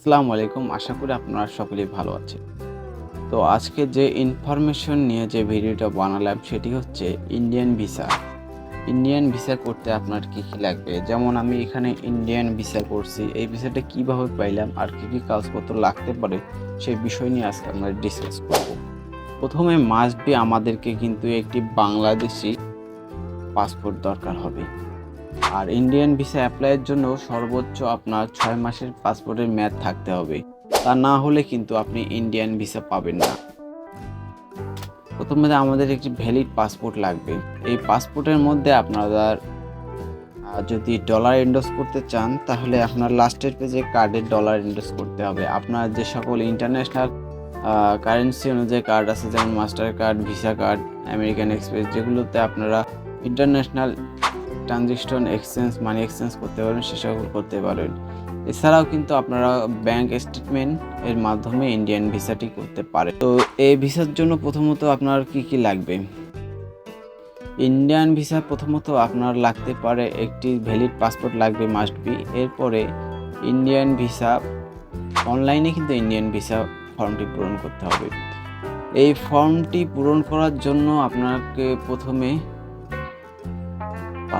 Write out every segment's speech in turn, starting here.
আসসালামু আলাইকুম আশা করি আপনারা সকলেই ভালো আছেন। তো আজকে যে ইনফরমেশন নিয়ে যে ভিডিওটা বানালাম সেটি হচ্ছে ইন্ডিয়ান ভিসা ইন্ডিয়ান ভিসা করতে আপনার কি কি লাগবে? যেমন আমি এখানে ইন্ডিয়ান ভিসা করছি। এই ভিসাটা কীভাবে পাইলাম? আর কি কি কাগজপত্র লাগতে পারে? সেই বিষয় নিয়ে আজকে আমরা ডিসকাস করব। প্রথমে মাস্ট বি আমাদেরকে কিন্তু একটি বাংলাদেশি পাসপোর্ট দরকার হবে। আর ইন্ডিয়ান ভিসা অ্যাপ্লাইয়ের জন্য সর্বোচ্চ আপনার ছয় মাসের পাসপোর্টের মেয়াদ থাকতে হবে। তা না হলে কিন্তু আপনি ইন্ডিয়ান ভিসা পাবেন না। প্রথমে আমাদের একটি ভ্যালিড পাসপোর্ট লাগবে। এই পাসপোর্টের মধ্যে আপনার যদি ডলার এন্ডোজ করতে চান, তাহলে আপনার লাস্টের পেজে কার্ডের ডলার এন্ডোজ করতে হবে। আপনার যে সকল ইন্টারন্যাশনাল কারেন্সি অনুযায়ী কার্ড আছে, যেমন Mastercard Visa card American Express যেগুলোতে আপনারা international transaction exchange money exchange করতে পারেন সে সকল করতে পারেন এছাড়াও কিন্তু আপনারা ব্যাংক স্টেটমেন্ট এর মাধ্যমে ইন্ডিয়ান ভিসাটি করতে পারেন। তো এই ভিসার জন্য প্রথমত আপনার কি কি লাগবে? ইন্ডিয়ান ভিসা প্রথমত আপনার লাগতে পারে একটি ভ্যালিড পাসপোর্ট লাগবে মাস্ট বি এরপরে ইন্ডিয়ান ভিসা অনলাইনে কিন্তু ইন্ডিয়ান ভিসা ফর্মটি পূরণ করতে হবে। এই ফর্মটি পূরণ করার জন্য আপনাকে প্রথমে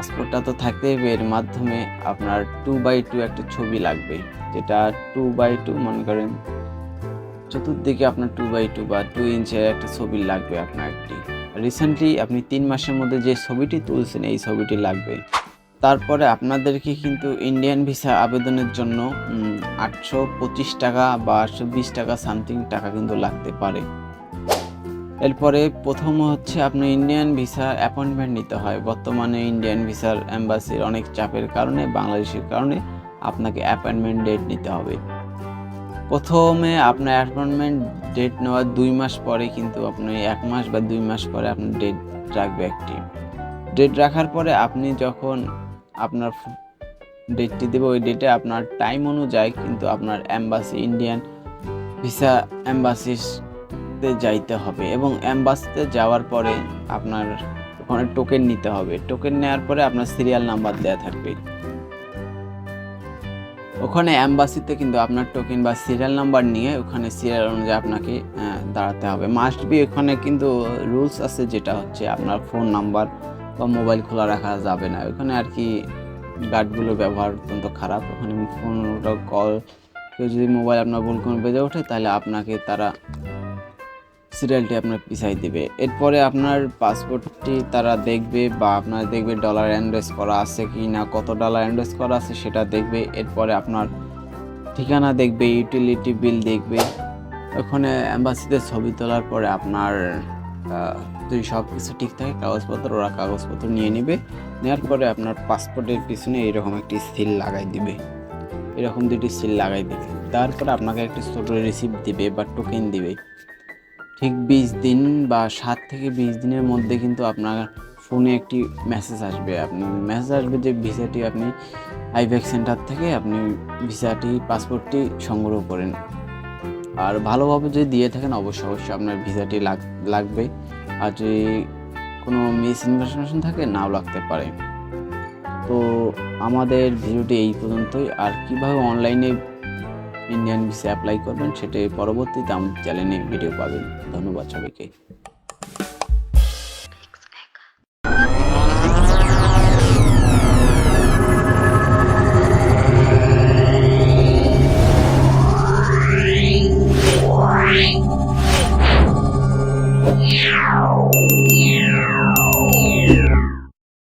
পাসপোর্টটা তো থাকতেই হবে। এর মাধ্যমে আপনার টু বাই টু একটা ছবি লাগবে। যেটা টু বাই টু মনে করেন চতুর্দিকে আপনার টু বাই টু বা টু ইঞ্চের একটা ছবি লাগবে আপনার একটি। রিসেন্টলি আপনি তিন মাসের মধ্যে যে ছবিটি তুলছেন, এই ছবিটি লাগবে। তারপরে আপনাদেরকে কিন্তু ইন্ডিয়ান ভিসা আবেদনের জন্য আটশো পঁচিশ টাকা বা আটশো বিশ টাকা সামথিং টাকা কিন্তু লাগতে পারে। এরপরে প্রথম হচ্ছে আপনি ইন্ডিয়ান ভিসা অ্যাপয়েন্টমেন্ট নিতে হয়। বর্তমানে ইন্ডিয়ান ভিসার অ্যাম্বাসির অনেক চাপের কারণে, বাংলাদেশের কারণে আপনাকে অ্যাপয়েন্টমেন্ট ডেট নিতে হবে। প্রথমে আপনার অ্যাপয়েন্টমেন্ট ডেট নেওয়ার দুই মাস পরে কিন্তু আপনি এক মাস বা দুই মাস পরে আপনার ডেট রাখবে একটি। ডেট রাখার পরে আপনি যখন আপনার ডেটটি দেবে, ওই ডেটে আপনার টাইম অনুযায়ী কিন্তু আপনার অ্যাম্বাসি ইন্ডিয়ান ভিসা অ্যাম্বাসিস তে যাইতে হবে এবং অ্যাম্বাসিতে যাওয়ার পরে আপনার ওখানে টোকেন নিতে হবে। টোকেন নেওয়ার পরে আপনার সিরিয়াল নাম্বার দেওয়া থাকবে। ওখানে অ্যাম্বাসিতে কিন্তু আপনার টোকেন বা সিরিয়াল নাম্বার নিয়ে ওখানে সিরিয়াল অনুযায়ী আপনাকে দাঁড়াতে হবে। মাস্ট বি ওখানে কিন্তু রুলস আছে যেটা হচ্ছে আপনার ফোন নাম্বার বা মোবাইল খোলা রাখা যাবে না। ওখানে আর কি গার্ডগুলোর ব্যবহার অত্যন্ত খারাপ। ওখানে ফোন কল কেউ যদি মোবাইল আপনার ভুল কোনো বেজে ওঠে তাহলে আপনাকে তারা সিরিয়ালটি আপনার পিছাই দেবে। এরপরে আপনার পাসপোর্টটি তারা দেখবে বা আপনার দেখবে ডলার অ্যান্ড্রেস করা আছে কি না, কত ডলার অ্যান্ড্রেস করা আছে সেটা দেখবে। এরপরে আপনার ঠিকানা দেখবে ইউটিলিটি বিল দেখবে। ওখানে অ্যাম্বাসিতে ছবি তোলার পরে আপনার যদি সব কিছু ঠিক থাকে, কাগজপত্র ওরা কাগজপত্র নিয়ে নেবে। নেওয়ার পরে আপনার পাসপোর্টের পিছনে এরকম একটি সিল লাগাই দিবে। এরকম দুটি সিল লাগাই দিবে। তারপরে আপনাকে একটি ছোট রিসিপ্ট দিবে বা টোকেন দিবে। ঠিক বিশ দিন বা সাত থেকে বিশ দিনের মধ্যে কিন্তু আপনার ফোনে একটি মেসেজ আসবে। আপনি মেসেজ আসবে যে ভিসাটি আপনি আইভেক সেন্টার থেকে আপনি ভিসাটি, পাসপোর্টটি সংগ্রহ করেন। আর ভালোভাবে যদি দিয়ে থাকেন, অবশ্যই অবশ্যই আপনার ভিসাটি লাগ, লাগবে। আর যদি কোনো মিস ইনফরমেশন থাকে, নাও লাগতে পারে। তো আমাদের ভিডিওটি এই পর্যন্তই। আর কীভাবে অনলাইনে ইন্ডিয়ান ভিসা অ্যাপ্লাই করবেন সেটাই পরবর্তীতে আমাদের চ্যানেলে ভিডিও পাবেন। ধন্যবাদ সবাইকে।